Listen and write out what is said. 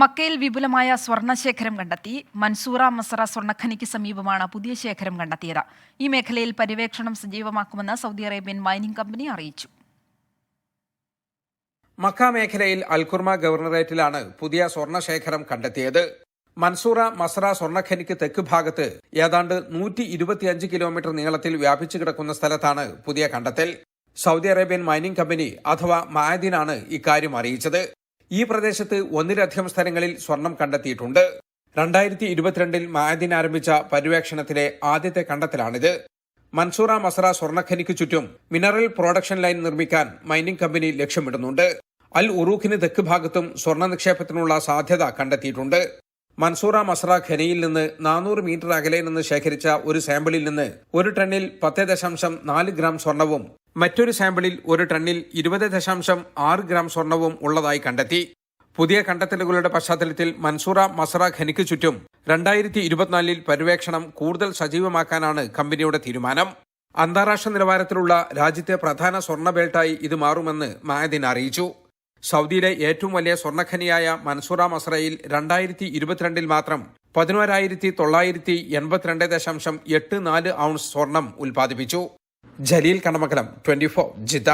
മക്കയിൽ വിപുലമായ സ്വർണശേഖരം കണ്ടെത്തി. മൻസൂറ മസറ സ്വർണഖനിക്ക് സമീപമാണ് പുതിയ ശേഖരം കണ്ടെത്തിയത്. ഈ മേഖലയിൽ പര്യവേക്ഷണം സജീവമാക്കുമെന്ന് സൗദി അറേബ്യൻ മൈനിംഗ് കമ്പനി അറിയിച്ചു. മക്ക മേഖലയിൽ അൽഖുർമ ഗവർണറേറ്റിലാണ് പുതിയ സ്വർണശേഖരം കണ്ടെത്തിയത്. മൻസൂറ മസറ സ്വർണഖനിക്ക് തെക്ക് ഭാഗത്ത് ഏതാണ്ട് നൂറ്റി ഇരുപത്തിയഞ്ച് കിലോമീറ്റർ നീളത്തിൽ വ്യാപിച്ചു കിടക്കുന്ന സ്ഥലത്താണ് പുതിയ കണ്ടെത്തൽ. സൗദി അറേബ്യൻ മൈനിംഗ് കമ്പനി അഥവാ മായദിനാണ് ഇക്കാര്യം അറിയിച്ചത്. ഈ പ്രദേശത്ത് ഒന്നിലധികം സ്ഥലങ്ങളിൽ സ്വർണം കണ്ടെത്തിയിട്ടുണ്ട്. രണ്ടായിരത്തി ഇരുപത്തിരണ്ടിൽ മായദിൻ ആരംഭിച്ച പര്യവേക്ഷണത്തിലെ ആദ്യത്തെ കണ്ടെത്തലാണിത്. മൻസൂറ മസറ സ്വർണഖനിക്ക് ചുറ്റും മിനറൽ പ്രൊഡക്ഷൻ ലൈൻ നിർമ്മിക്കാൻ മൈനിംഗ് കമ്പനി ലക്ഷ്യമിടുന്നുണ്ട്. അൽ ഉറൂഖിന് തെക്ക് ഭാഗത്തും സ്വർണ നിക്ഷേപത്തിനുള്ള സാധ്യത കണ്ടെത്തിയിട്ടുണ്ട്. മൻസൂറ മസറ ഖനിയിൽ നിന്ന് നാനൂറ് മീറ്റർ അകലെ നിന്ന് ശേഖരിച്ച ഒരു സാമ്പിളിൽ നിന്ന് ഒരു ടണ്ണിൽ പത്ത് ദശാംശം നാല് ഗ്രാം സ്വർണവും മറ്റൊരു സാമ്പിളിൽ ഒരു ടണ്ണിൽ ഇരുപത് ദശാംശം ആറ് ഗ്രാം സ്വർണവും ഉള്ളതായി കണ്ടെത്തി. പുതിയ കണ്ടെത്തലുകളുടെ പശ്ചാത്തലത്തിൽ മൻസൂറ മസറ ഖനിക്ക് ചുറ്റും രണ്ടായിരത്തി ഇരുപത്തിനാലിൽ പര്യവേക്ഷണം കൂടുതൽ സജീവമാക്കാനാണ് കമ്പനിയുടെ തീരുമാനം. അന്താരാഷ്ട്ര നിലവാരത്തിലുള്ള രാജ്യത്തെ പ്രധാന സ്വർണ ബെൽറ്റായി ഇത് മാറുമെന്ന് മായദിൻ അറിയിച്ചു. സൗദിയിലെ ഏറ്റവും വലിയ സ്വർണഖനിയായ മൻസൂറ മസറയിൽ രണ്ടായിരത്തി ഇരുപത്തിരണ്ടിൽ മാത്രം പതിനോരായിരത്തി തൊള്ളായിരത്തി എൺപത്തിരണ്ട് ദശാംശം എട്ട് നാല് ഔൺസ് സ്വർണം ഉൽപ്പാദിപ്പിച്ചു. Jaleel Kanamakkalam twenty four Jeddah